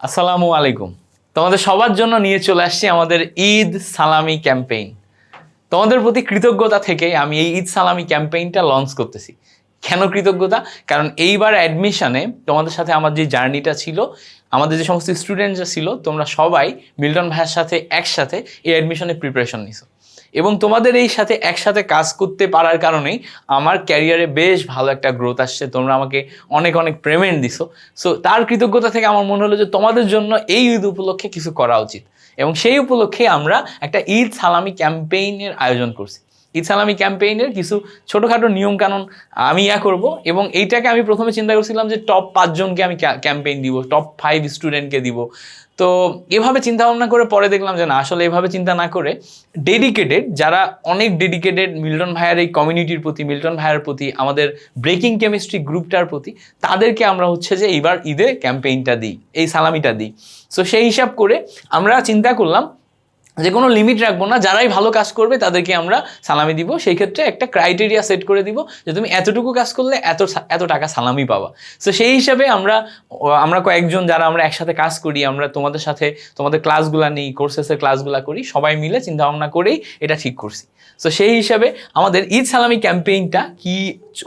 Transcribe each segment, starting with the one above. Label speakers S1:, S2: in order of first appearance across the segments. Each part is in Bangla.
S1: আসসালামু আলাইকুম। তোমাদের সবার জন্য নিয়ে চলে আসছি আমাদের ঈদ সালামি ক্যাম্পেইন। তোমাদের প্রতি কৃতজ্ঞতা থেকে আমি এই ঈদ সালামি ক্যাম্পেইনটা লঞ্চ করতেছি। কেন কৃতজ্ঞতা? কারণ এইবার অ্যাডমিশানে তোমাদের সাথে আমার যে জার্নিটা ছিল, আমাদের যে সমস্ত স্টুডেন্টরা ছিল, তোমরা সবাই মিল্টন ভাইয়ের সাথে একসাথে এই অ্যাডমিশনে প্রিপারেশন নিছো। এবং তোমাদের এই সাথে একসাথে কাজ করতে পারার কারণেই আমার ক্যারিয়ারে বেশ ভালো একটা গ্রোথ আসছে। তোমরা আমাকে অনেক অনেক পেমেন্ট দিছো। সো তার কৃতজ্ঞতা থেকে আমার মনে হলো যে তোমাদের জন্য এই ঈদ উপলক্ষে কিছু করা উচিত। এবং সেই উপলক্ষে আমরা একটা ঈদ সালামি ক্যাম্পেইনের আয়োজন করছি। ঈদ সালামি ক্যাম্পেইনের কিছু ছোটোখাটো নিয়মকানুন আমি ইয়া করব এবং এইটাকে আমি প্রথমে চিন্তা করছিলাম যে টপ পাঁচজনকে আমি ক্যাম্পেইন দিব টপ ফাইভ স্টুডেন্টকে দিব। তো এভাবে চিন্তা ভাবনা করে পরে দেখলাম যে না, আসলে এভাবে চিন্তা না করে ডেডিকেটেড যারা অনেক ডেডিকেটেড মিল্টন ভাইয়ার এই কমিউনিটির প্রতি, মিল্টন ভাইয়ার প্রতি, আমাদের ব্রেকিং কেমিস্ট্রি গ্রুপটার প্রতি, তাদেরকে আমরা হচ্ছে যে এইবার ঈদে ক্যাম্পেইনটা দিই, এই সালামিটা দিই। সো সেই হিসাব করে আমরা চিন্তা করলাম যে কোনো লিমিট রাখব না, যারাই ভালো কাজ করবে তাদেরকে আমরা সালামি দিব। সেই ক্ষেত্রে একটা ক্রাইটেরিয়া সেট করে দিব যে তুমি এতটুকু কাজ করলে এত এত টাকা সালামি পাবা। সো সেই হিসাবে আমরা আমরা কয়েকজন যারা আমরা একসাথে কাজ করি, আমরা তোমাদের সাথে, তোমাদের ক্লাসগুলা নিই কোর্সেসের ক্লাসগুলা করি, সবাই মিলে চিন্তা ভাবনা করেই এটা ঠিক করছি। সো সেই হিসাবে আমাদের ঈদ সালামি ক্যাম্পেইনটা কি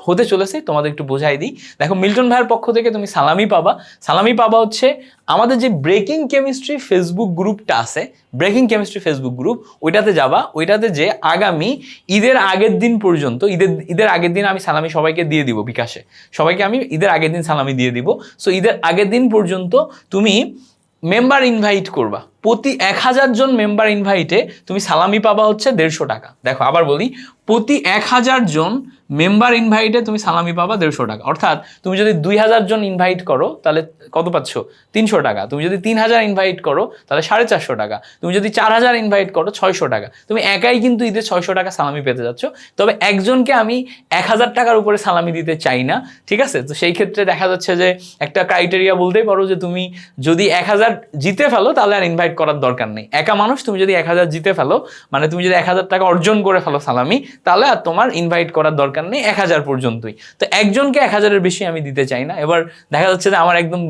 S1: হতে চলেছে, তোমাদের একটু বোঝাই দিই। দেখো, মিল্টন ভাইয়ের পক্ষ থেকে তুমি সালামি পাবা। সালামি পাবা হচ্ছে, আমাদের যে ব্রেকিং কেমিস্ট্রি ফেসবুক গ্রুপটা আছে, ব্রেকিং কেমিস্ট্রি ফেসবুক গ্রুপ, ওইটাতে যাবা। ওইটাতে যে আগামী ঈদের আগের দিন পর্যন্ত, ঈদের ঈদের আগের দিন আমি সালামি সবাইকে দিয়ে দিব বিকাশে। সবাইকে আমি ঈদের আগের দিন সালামি দিয়ে দিব। সো ঈদের আগের দিন পর্যন্ত তুমি মেম্বার ইনভাইট করবা। প্রতি এক হাজার জন মেম্বার ইনভাইটে তুমি সালামি পাবা হচ্ছে দেড়শো টাকা। দেখো, আবার বলি, প্রতি এক হাজার জন মেম্বার ইনভাইটে তুমি সালামি পাবা দেড়শো টাকা। অর্থাৎ তুমি যদি দুই হাজার জন ইনভাইট করো, তাহলে কত পাচ্ছ? তিনশো টাকা। তুমি যদি তিন হাজার ইনভাইট করো, তাহলে সাড়ে চারশো টাকা। তুমি যদি চার হাজার ইনভাইট করো, ছয়শো টাকা। তুমি একাই কিন্তু ঈদের ছয়শো টাকা সালামি পেতে যাচ্ছ। তবে একজনকে আমি এক হাজার টাকার উপরে সালামি দিতে চাই না, ঠিক আছে? তো সেই ক্ষেত্রে দেখা যাচ্ছে যে একটা ক্রাইটেরিয়া বলতেই পারো যে তুমি যদি এক হাজার জিতে ফেলো, তাহলে আর ইনভাইট করার দরকার নেই। একা মানুষ, তুমি যদি এক হাজার জিতে ফেলো মানে তুমি যদি এক হাজার টাকা অর্জন করে ফেলো সালামি, তাহলে আর তোমার ইনভাইট করার দরকার নেই এক হাজার পর্যন্তই। তো একজনকে এক হাজারের বেশি আমি দিতে চাই না। এবার দেখা যাচ্ছে যে আমার একদম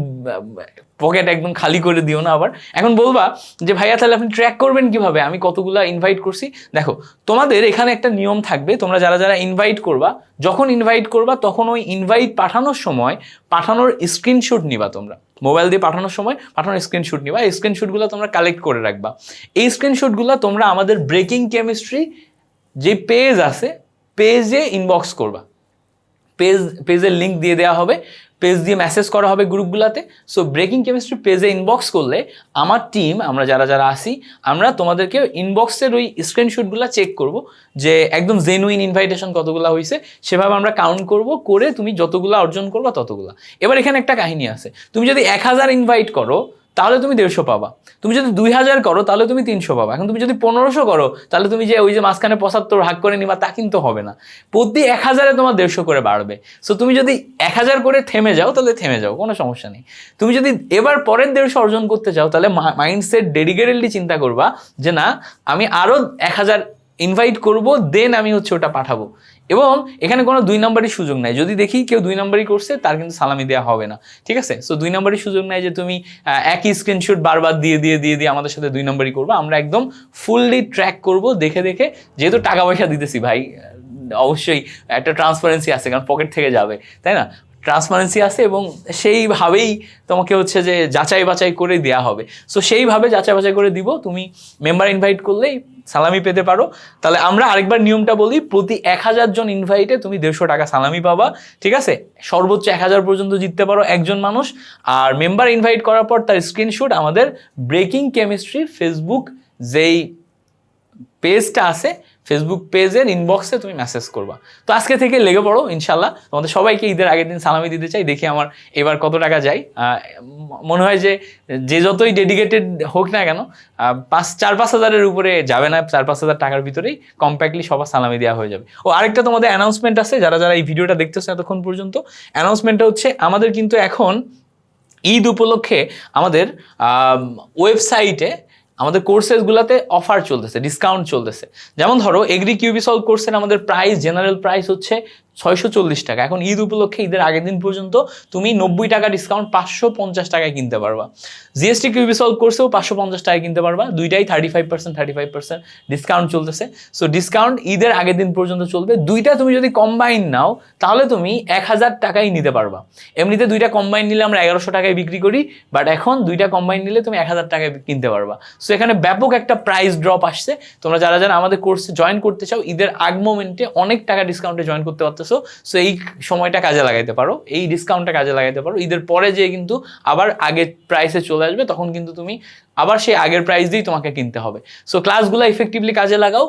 S1: পকেট একদম খালি করে দিও না আবার। এখন বলবা যে, ভাইয়া, তাহলে আপনি ট্র্যাক করবেন কীভাবে? আমি কতগুলা ইনভাইট করছি। দেখো, তোমাদের এখানে একটা নিয়ম থাকবে, তোমরা যারা যারা ইনভাইট করবা, যখন ইনভাইট করবা, তখন ওই ইনভাইট পাঠানোর সময় পাঠানোর স্ক্রিনশট নিবা তোমরা। মোবাইল দিয়ে পাঠানোর সময় পাঠানোর স্ক্রিনশট নিবা। এই স্ক্রিনশটগুলো তোমরা কালেক্ট করে রাখবা। এই স্ক্রিনশটগুলো তোমরা আমাদের ব্রেকিং কেমিস্ট্রি যে পেজ আছে পেজে ইনবক্স করবা। পেজ পেজের লিঙ্ক দিয়ে দেওয়া হবে। পেজ দিয়ে মেসেজ করা হবে গ্রুপগুলোতে। সো ব্রেকিং কেমিস্ট্রি পেজে ইনবক্স করলে আমার টিম আমরা যারা যারা আসি আমরা তোমাদেরকে ইনবক্সের ওই স্ক্রিনশটগুলো চেক করব যে একদম জেনুইন ইনভাইটেশন কতগুলো হয়েছে সেভাবে আমরা কাউন্ট করব, করে তুমি যতগুলো অর্জন করবা ততগুলো। এবার এখানে একটা কাহিনী আছে। তুমি যদি এক হাজার ইনভাইট করো তাহলে তুমি দেড়শো পাবা। তুমি যদি দুই হাজার করো, তাহলে তুমি তিনশো পাবা। এখন তুমি যদি পনেরোশো করো, তাহলে তুমি যে ওই যে মাঝখানে পঁচাত্তর ভাগ করে নিবা, তা কিন্তু হবে না। প্রতি এক হাজারে তোমার দেড়শো করে বাড়বে। সো তুমি যদি এক হাজার করে থেমে যাও, তাহলে থেমে যাও, কোনো সমস্যা নেই। তুমি যদি এবার পরের দেড়শো অর্জন করতে চাও, তাহলে মাইন্ডসেট ডেডিকেটেডলি চিন্তা করবা যে না, আমি আরও এক হাজার ইনভাইট করব দেন আমি হচ্ছে ওটা পাঠাবো। এবং এখানে কোনো দুই নম্বরই সুযোগ নাই। যদি দেখি কেউ দুই নম্বরই করছে, তার কিন্তু সালামি দেওয়া হবে না। ঠিক আছে? সো দুই নম্বরই সুযোগ নাই যে তুমি একই স্ক্রিনশট বারবার দিয়ে দিয়ে দিয়ে দিয়ে আমাদের সাথে দুই নম্বরই করব। আমরা একদম ফুললি ট্র্যাক করব, দেখে দেখে। যেহেতু টাকা পয়সা দিতেছি ভাই, অবশ্যই একটা ট্রান্সপারেন্সি আছে, কারণ পকেট থেকে যাবে। তাই না? ট্রান্সপারেন্সি আছে এবং সেইভাবেই তোমাকে হচ্ছে যে যাচাই বাছাই করে দেওয়া হবে। সো সেইভাবে যাচাই বাছাই করে দিব। তুমি মেম্বার ইনভাইট করলেই সালামি পেতে পারো। তাহলে আমরা আরেকবার নিয়মটা বলি, প্রতি এক হাজার জন ইনভাইটে তুমি দেড়শো টাকা সালামি পাবা, ঠিক আছে? সর্বোচ্চ এক হাজার পর্যন্ত জিততে পারো একজন মানুষ। আর মেম্বার ইনভাইট করার পর তার স্ক্রিনশট আমাদের ব্রেকিং কেমিস্ট্রি ফেসবুক যেই পেজটা আছে ফেসবুক পেজের ইনবক্সে তুমি মেসেজ করবা। তো আজকে থেকে লেগে পড়ো ইনশাল্লাহ তোমাদের সবাইকে ঈদের আগের দিন সালামি দিতে চাই, দেখি আমার এবার কত টাকা যায়। মনে হয় যে যে যতই ডেডিকেটেড হোক না কেন পাঁচ, চার, পাঁচ হাজারের উপরে যাবে না, চার, পাঁচ হাজার টাকার ভিতরেই কম্প্যাক্টলি সবার সালামি দেওয়া হয়ে যাবে। ও, আরেকটা তোমাদের অ্যানাউন্সমেন্ট আছে, যারা যারা এই ভিডিওটা দেখতেছো এতক্ষণ পর্যন্ত অ্যানাউন্সমেন্টটা হচ্ছে আমাদের কিন্তু এখন ঈদ উপলক্ষে আমাদের ওয়েবসাইটে আমাদের কোর্সেসগুলোতে অফার চলতেছে ডিসকাউন্ট চলতেছে। যেমন ধরো এগ্রি কিউবি সলভ কোর্সের আমাদের প্রাইস জেনারেল প্রাইস হচ্ছে ছয়শো চল্লিশ টাকা। এখন ঈদ উপলক্ষে ঈদের আগের দিন পর্যন্ত তুমি নব্বই টাকা ডিসকাউন্ট পাঁচশো পঞ্চাশ টাকায় কিনতে পারবা। জিএসটি কিউবি সলভ কোর্সেও পাঁচশো পঞ্চাশ টাকায় কিনতে পারবা। দুইটাই thirty five percent thirty five percent discount চলতেছে। সো ডিসকাউন্ট ঈদের আগের দিন পর্যন্ত চলবে। দুইটা তুমি যদি কম্বাইন নাও, তাহলে তুমি এক হাজার টাকাই নিতে পারবা। এমনিতে দুইটা কম্বাইন নিলে আমরা এগারোশো টাকায় বিক্রি করি বাট এখন দুইটা কম্বাইন নিলে তুমি এক হাজার টাকায় কিনতে পারবা। সো এখানে ব্যাপক একটা প্রাইস ড্রপ আসছে। তোমরা যারা যারা আমাদের কোর্সে জয়েন করতে চাও, ঈদের আগ মোমেন্টে অনেক টাকা ডিসকাউন্টে জয়েন করতে পারতেছো। সো এই সময়টা কাজে লাগাইতে পারো, এই ডিসকাউন্টটা কাজে লাগাইতে পারো। ঈদের পরে যে কিন্তু আবার আগের প্রাইসে চলে আসবে, তখন কিন্তু তুমি আবার সেই আগের প্রাইস দিয়েই তোমাকে কিনতে হবে। সো ক্লাসগুলো ইফেক্টিভলি কাজে লাগাও।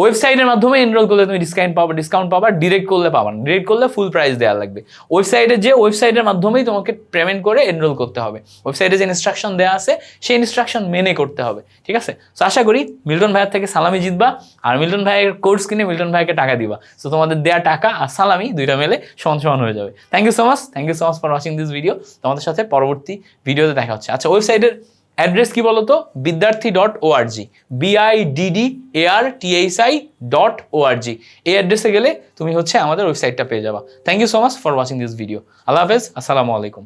S1: ওয়েবসাইটের মাধ্যমে এনরোল করলে তুমি ডিসকাউন্ট পাবা ডিসকাউন্ট পাবা ডিরেক্ট করলে পাবা না। ডিরেক্ট করলে ফুল প্রাইস দেওয়া লাগবে। ওয়েবসাইটে যে ওয়েবসাইটের মাধ্যমেই তোমাকে পেমেন্ট করে এনরোল করতে হবে। ওয়েবসাইটে যে ইনস্ট্রাকশন দেওয়া আছে, সেই ইনস্ট্রাকশন মেনে করতে হবে। ঠিক আছে? সো আশা করি মিল্টন ভাইয়ের থেকে সালামি জিতবা আর মিল্টন ভাইয়ের কোর্স কিনে মিল্টন ভাইকে টাকা দিবা। সো তোমাদের দেওয়া টাকা আর সালামি দুইটা মেলে সমান সমান হয়ে যাবে। Thank you so much thank you so much for watching this video তোমাদের সাথে পরবর্তী ভিডিওতে দেখা হচ্ছে। আচ্ছা ওয়েবসাইটের অ্যাড্রেস কি বলতো? Bidyarthi dot O R G B I D D A R T H I dot O R G এই অ্যাড্রেসে গেলে তুমি হচ্ছে আমাদের ওয়েবসাইটটা পেয়ে যাবা। Thank you so much for watching this video আল্লাহ হাফেজ, আসসালামু আলাইকুম।